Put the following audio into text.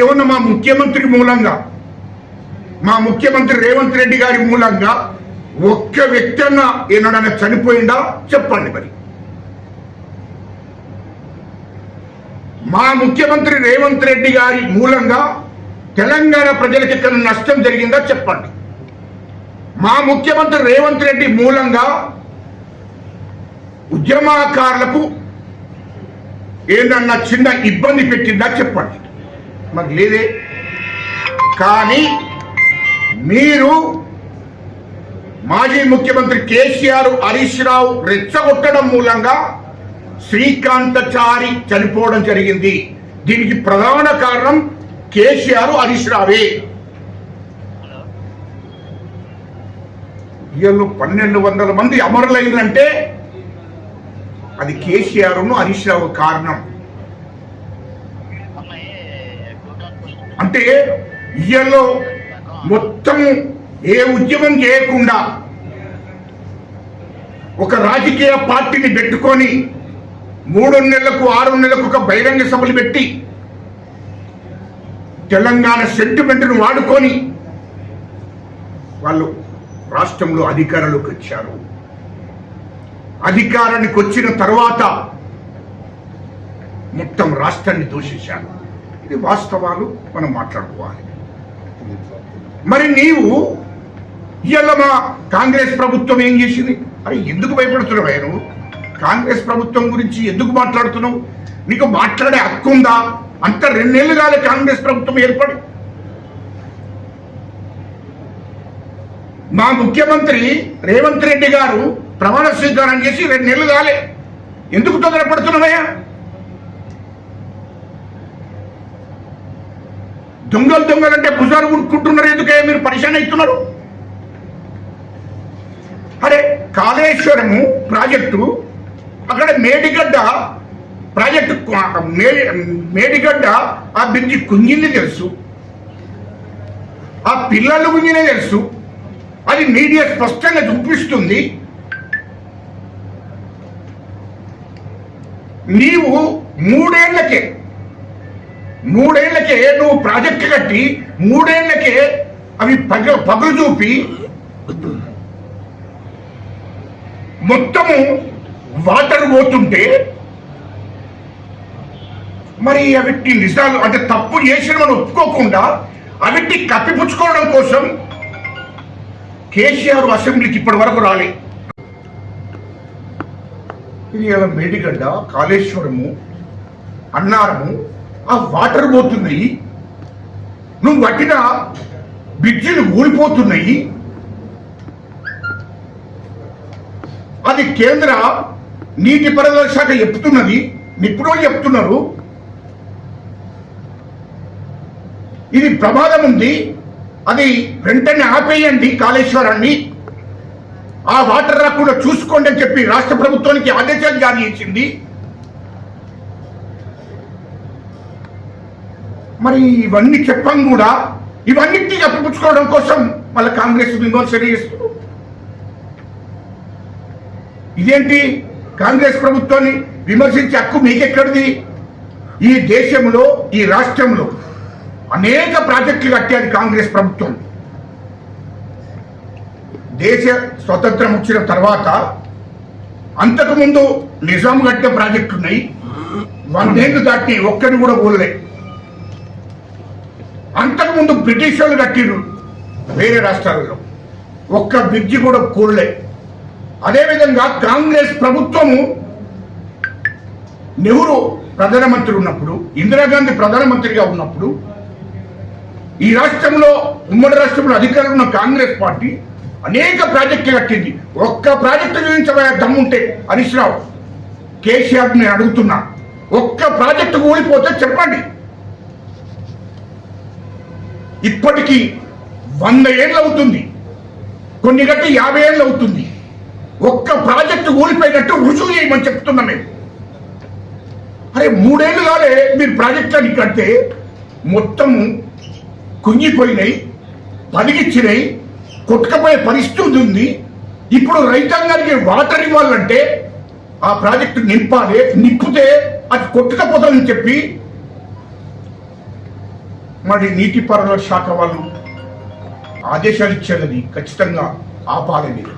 ఏమన్నా మా ముఖ్యమంత్రి మూలంగా? మా ముఖ్యమంత్రి రేవంత్ రెడ్డి గారి మూలంగా ఒక్క వ్యక్తి అన్న ఏనాడైనా చనిపోయిందా? చెప్పండి మరి. మా ముఖ్యమంత్రి రేవంత్ రెడ్డి గారి మూలంగా తెలంగాణ ప్రజలకు ఇక్కడ నష్టం జరిగిందా? చెప్పండి. మా ముఖ్యమంత్రి రేవంత్ రెడ్డి మూలంగా ఉద్యమకారులకు ఏదన్నా చిన్న ఇబ్బంది పెట్టిందా? చెప్పండి. మాకు లేదే. కానీ మీరు మాజీ ముఖ్యమంత్రి కేసీఆర్ హరీష్ రావు రెచ్చగొట్టడం మూలంగా శ్రీకాంతచారి చనిపోవడం జరిగింది. దీనికి ప్రధాన కారణం కేసీఆర్ హరీష్ రావే. ఇయ్యలో పన్నెండు వందల మంది అమరులైందంటే అది కేసీఆర్ను హరీష్ రావు కారణం. అంటే ఇయ్యలో మొత్తం ఏ ఉద్యమం చేయకుండా ఒక రాజకీయ పార్టీని పెట్టుకొని మూడు నెలలకు ఆరు నెలలకు ఒక బహిరంగ సభలు పెట్టి తెలంగాణ సెంటిమెంట్ను వాడుకొని వాళ్ళు రాష్ట్రంలో అధికారంలోకి వచ్చారు. అధికారానికి వచ్చిన తర్వాత మొత్తం రాష్ట్రాన్ని దూషించారు. ఇది వాస్తవాలు మనం మాట్లాడుకోవాలి. మరి నీవు ఇవాళ మా కాంగ్రెస్ ప్రభుత్వం ఏం చేసింది? అరే ఎందుకు భయపడుతున్నావు నువ్వు? కాంగ్రెస్ ప్రభుత్వం గురించి ఎందుకు మాట్లాడుతున్నావు? నీకు మాట్లాడే హక్కు ఉందా? అంత రెండేళ్ళు కాలే కాంగ్రెస్ ప్రభుత్వం ఏర్పడి. మా ముఖ్యమంత్రి రేవంత్ రెడ్డి గారు ప్రమాణ స్వీకారం చేసి రెండు నెలలు కాలే ఎందుకు తొందరపడుతున్నావయ్యా దొంగలు దొంగలు అంటే భుజాలు ఉడుకుంటున్నారు మీరు పరిశాన్ అవుతున్నారు అరే కాళేశ్వరము ప్రాజెక్టు అక్కడ మేడిగడ్డ ప్రాజెక్టు మేడిగడ్డ ఆ బ్రిడ్జి కుంగింది తెలుసు. ఆ పిల్లలు గుంజినే తెలుసు. అది మీడియా స్పష్టంగా చూపిస్తుంది. నీవు మూడేళ్ళకే మూడేళ్ళకే నువ్వు ప్రాజెక్టు కట్టి మూడేళ్ళకే అవి పగ పగులు చూపి మొత్తము వాటర్ పోతుంటే మరి అవిటి నిజాలు అంటే తప్పు చేసిన మనం ఒప్పుకోకుండా అవిటి కప్పిపుచ్చుకోవడం కోసం కేసీఆర్ అసెంబ్లీకి ఇప్పటి వరకు రాలే. ఇది ఇలా మేడిగడ్డ కాళేశ్వరము అన్నారము ఆ వాటర్ పోతున్నాయి. నువ్వు పట్టిన బ్రిడ్జిలు ఊడిపోతున్నాయి. అది కేంద్ర నీటిపారుదల శాఖ చెప్తున్నది. నిపుణులు చెప్తున్నారు. ఇది ప్రమాదం ఉంది. అది వెంటనే ఆపేయండి కాళేశ్వరాన్ని. ఆ వాటర్ రాకుండా చూసుకోండి అని చెప్పి రాష్ట్ర ప్రభుత్వానికి ఆదేశాలు జారీ చేసింది. మరి ఇవన్నీ చెప్పం కూడా ఇవన్నిటినీ కప్పిపుచ్చుకోవడం కోసం మళ్ళీ కాంగ్రెస్ విమర్శలు చేస్తారు ఇదేంటి? కాంగ్రెస్ ప్రభుత్వాన్ని విమర్శించే హక్కు మీకెక్కడిది? ఈ దేశంలో ఈ రాష్ట్రంలో అనేక ప్రాజెక్టులు కట్టారు కాంగ్రెస్ ప్రభుత్వం. దేశ స్వతంత్రం వచ్చిన తర్వాత అంతకుముందు నిజాం కట్టిన ప్రాజెక్టులు ఉన్నాయి వందేళ్ళు దాటి ఒక్కరిని కూడా పోలే అంతకుముందు బ్రిటిష్ వాళ్ళు కట్టిర్రు వేరే రాష్ట్రాలలో. ఒక్క బ్రిడ్జి కూడా కూడలే. అదేవిధంగా కాంగ్రెస్ ప్రభుత్వము నెహ్రూ ప్రధానమంత్రి ఉన్నప్పుడు ఇందిరాగాంధీ ప్రధానమంత్రిగా ఉన్నప్పుడు ఈ రాష్ట్రంలో ఉమ్మడి రాష్ట్రంలో అధికారంలో ఉన్న కాంగ్రెస్ పార్టీ అనేక ప్రాజెక్టులు కట్టింది. ఒక్క ప్రాజెక్టు చూపించబోయే దమ్ముంటే హరీష్ రావు కేసీఆర్ నేను అడుగుతున్నా. ఒక్క ప్రాజెక్టు కూలిపోతే చెప్పండి. ఇప్పటికీ వంద ఏళ్ళు అవుతుంది. కొన్ని గట్టి యాభై ఏళ్ళు అవుతుంది. ఒక్క ప్రాజెక్టు ఊడిపోయినట్టు రుజువు చేయమని చెప్తున్నాం మేము అరే మూడేళ్ళు కాలే మీరు ప్రాజెక్టులని కడితే మొత్తం కుంగిపోయినాయి పలిగిచ్చినాయి కొట్టుకపోయే పరిస్థితి ఉంది. ఇప్పుడు రైతాంగానికి వాటర్ ఇవ్వాలంటే ఆ ప్రాజెక్టు నింపాలి నింపితే అది కొట్టుకపోతుందని చెప్పి మరి నీటిపారుదల శాఖ వాళ్ళు ఆదేశాలు ఇచ్చేదని ఖచ్చితంగా ఆపాలని మీరు